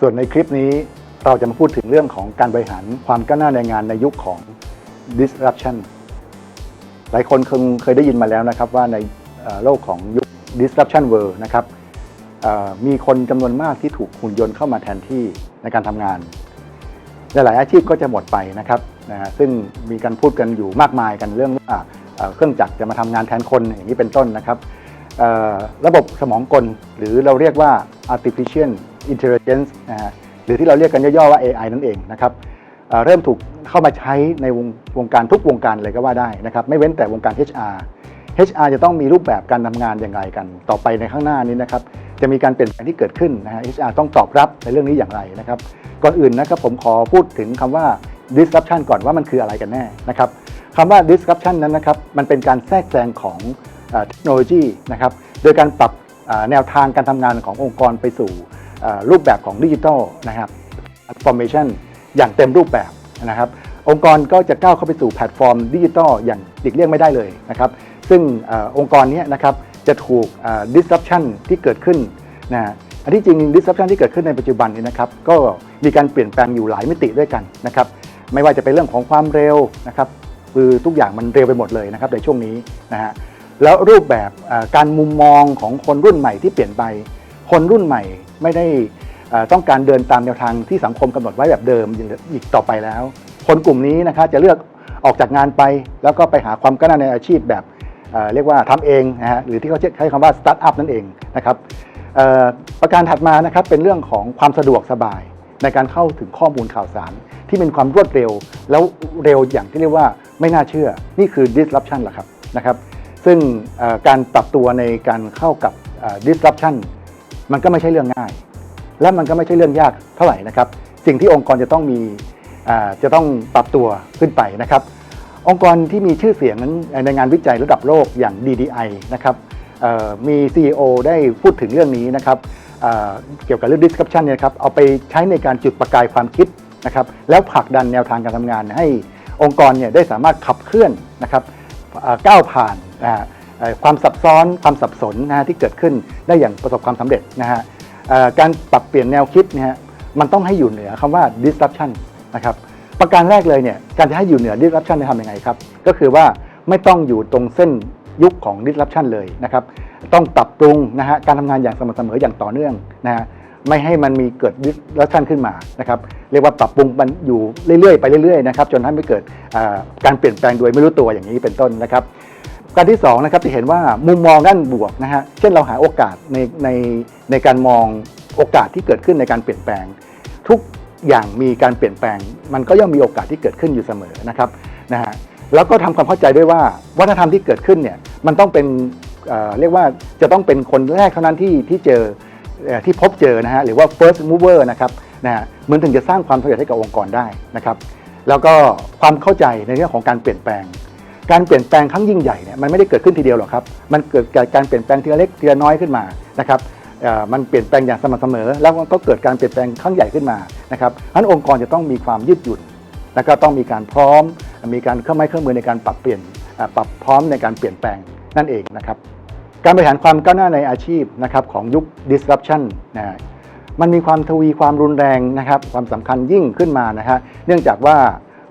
ส่วนในคลิปนี้เราจะมาพูดถึงเรื่องของการบริหารความก้าวหน้าในงานในยุคของ disruption หลายคนคงเคยได้ยินมาแล้วนะครับว่าในโลกของยุค disruption world นะครับมีคนจำนวนมากที่ถูกหุ่นยนต์เข้ามาแทนที่ในการทำงาน หลายๆอาชีพก็จะหมดไปนะครับนะฮะซึ่งมีการพูดกันอยู่มากมายกันเรื่องว่าเครื่องจักรจะมาทำงานแทนคนอย่างนี้เป็นต้นนะครับระบบสมองกลหรือเราเรียกว่า artificial intelligence นะฮะหรือที่เราเรียกกันย่อๆว่า AI นั่นเองนะครับเเริ่มถูกเข้ามาใช้ในวงวงการทุกวงการเลยก็ว่าได้นะครับไม่เว้นแต่วงการ HR HR จะต้องมีรูปแบบการทำงานอย่างไรกัน ต่อไปในข้างหน้านี้นะครับจะมีการเปลี่ยนแปลงที่เกิดขึ้นนะฮะ HR ต้องตอบรับในเรื่องนี้อย่างไรนะครับก่อนอื่นนะครับผมขอพูดถึงคำว่า disruption ก่อนว่ามันคืออะไรกันแน่นะครับคำว่า disruption นั้นนะครับมันเป็นการแทรกแซงของเทคโนโลยีนะครับโดยการปรับแนวทางการทำงานขององค์กรไปสู่ รูปแบบของดิจิทัลนะครับ transformation อย่างเต็มรูปแบบนะครับ องค์กรก็จะก้าวเข้าไปสู่แพลตฟอร์มดิจิทัลอย่างหลีกเลี่ยงไม่ได้เลยนะครับ ซึ่งอองค์กรนี้นะครับจะถูก disruption ที่เกิดขึ้นนะอันที่จริง disruption ที่เกิดขึ้นในปัจจุบันนี้นะครับก็มีการเปลี่ยนแปลงอยู่หลายมิติด้วยกันนะครับ ไม่ว่าจะเป็นเรื่องของความเร็วนะครับคือทุกอย่างมันเร็วไปหมดเลยนะครับในช่วงนี้นะฮะแล้วรูปแบบการมุมมองของคนรุ่นใหม่ที่เปลี่ยนไป คนรุ่นใหม่ ไม่ได้ต้องการเดินตามแนวทางที่สังคมกำหนดไว้แบบเดิมอีกต่อไปแล้ว คนกลุ่มนี้นะครับจะเลือกออกจากงานไป แล้วก็ไปหาความก้าวหน้าในอาชีพแบบเเรียกว่าทำเองนะฮะหรือที่เขาใช้คำว่าสตาร์ทอัพนั่นเองนะครับประการถัดมานะครับเป็นเรื่องของความสะดวกสบาย ในการเข้าถึงข้อมูลข่าวสาร ที่มีความรวดเร็ว แล้วเร็วอย่างที่เรียกว่าไม่น่าเชื่อ นี่คือ disruption แหละครับนะครับ ซึ่งการปรับตัวในการเข้ากับเอ่อ disruption มันก็ไม่ใช่เรื่องง่าย และมันก็ไม่ใช่เรื่องยากเท่าไหร่นะครับ สิ่งที่องค์กรจะต้องมีจะต้องปรับตัวขึ้นไปนะครับ องค์กรที่มีชื่อเสียงนั้นในงานวิจัยระดับโลกอย่าง DDI นะครับเอ่อมี CEO ได้พูดถึงเรื่องนี้นะครับเเกี่ยวกับเรื่อง disruption เนี่ยนะครับเอาไปใช้ในการจุดประกายความคิดนะครับแล้วผลักดันแนวทางการทำงานให้องค์กรเนี่ยได้สามารถขับเคลื่อนนะครับก้าวผ่านนะฮะ ความซับซ้อนความสับสนนะฮะที่เกิดขึ้นได้อย่างประสบความสำเร็จนะฮะการปรับเปลี่ยนแนวคิดเนี่ยฮะมันต้องให้อยู่เหนือคำว่า disruption นะครับประการแรกเลยเนี่ยการจะให้อยู่เหนือ disruption จะทำยังไงครับ ก็คือว่าไม่ต้องอยู่ตรงเส้นยุคของ disruption เลยนะครับต้องปรับปรุงนะฮะการทำงานอย่างสม่ำเสมออย่างต่อเนื่องนะฮะไม่ให้มันมีเกิด disruption ขึ้นมานะครับเรียกว่าปรับปรุงมันอยู่เรื่อยๆไปเรื่อยๆนะครับจนทำให้เกิดการเปลี่ยนแปลงโดยไม่รู้ตัวอย่างนี้เป็นต้นนะครับ การที่2นะครับจะเห็นว่ามุมมองด้านบวกนะฮะเช่นเราหาโอกาสในในในการมองโอกาสที่เกิดขึ้นในการเปลี่ยนแปลง ทุกอย่างมีการเปลี่ยนแปลง มันก็ย่อมมีโอกาสที่เกิดขึ้นอยู่เสมอนะครับนะฮะแล้วก็ทำความเข้าใจด้วยว่าวัฒนธรรมที่เกิดขึ้นเนี่ยมันต้องเป็นเเรียกว่าจะต้องเป็นคนแรกเท่านั้นที่ที่เจอเอ่อที่พบเจอนะฮะหรือว่า first mover นะครับนะฮะมันถึงจะสร้างความสำเร็จให้กับองค์กรได้นะครับ แล้วก็ความเข้าใจในเรื่องของการเปลี่ยนแปลง การเปลี่ยนแปลงครั้งยิ่งใหญ่เนี่ยมันไม่ได้เกิดขึ้นทีเดียวหรอกครับ มันเกิดการเปลี่ยนแปลงทีละเล็กทีละน้อยขึ้นมานะครับมันเปลี่ยนแปลงอย่างสม่ำเสมอ แล้วก็เกิดการเปลี่ยนแปลงครั้งใหญ่ขึ้นมานะครับเพราะฉะนั้นองค์กรจะต้องมีความยืดหยุ่น แล้วก็ต้องมีการพร้อม มีการเครื่องไม้เครื่องมือในการปรับเปลี่ยนปรับพร้อมในการเปลี่ยนแปลงนั่นเองนะครับ การบริหารความก้าวหน้าในอาชีพนะครับของยุค disruption นะมันมีความทวีความรุนแรงนะครับความสำคัญยิ่งขึ้นมานะฮะเนื่องจากว่า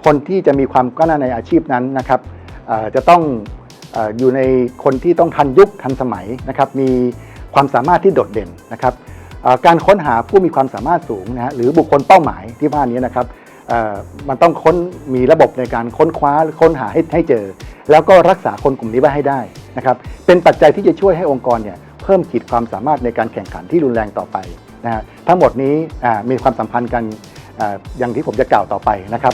คนที่จะมีความก้าวหน้าในอาชีพนั้นนะครับ จะต้องออยู่ในคนที่ต้องทันยุคทันสมัยนะครับมีความสามารถที่โดดเด่นนะครับการค้นหาผู้มีความสามารถสูงนะฮะหรือบุคคลเป้าหมายที่ว่านี้นะครับมันต้องค้นมีระบบในการค้นคว้าค้นหาให้ให้เจอ แล้วก็รักษาคนกลุ่มนี้ไว้ให้ได้นะครับเป็นปัจจัยที่จะช่วยให้องค์กรเนี่ยเพิ่มขีดความสามารถในการแข่งขันที่รุนแรงต่อไปนะฮะทั้งหมดนี้มีความสัมพันธ์กันอย่างที่ผมจะกล่าวต่อไปนะครับ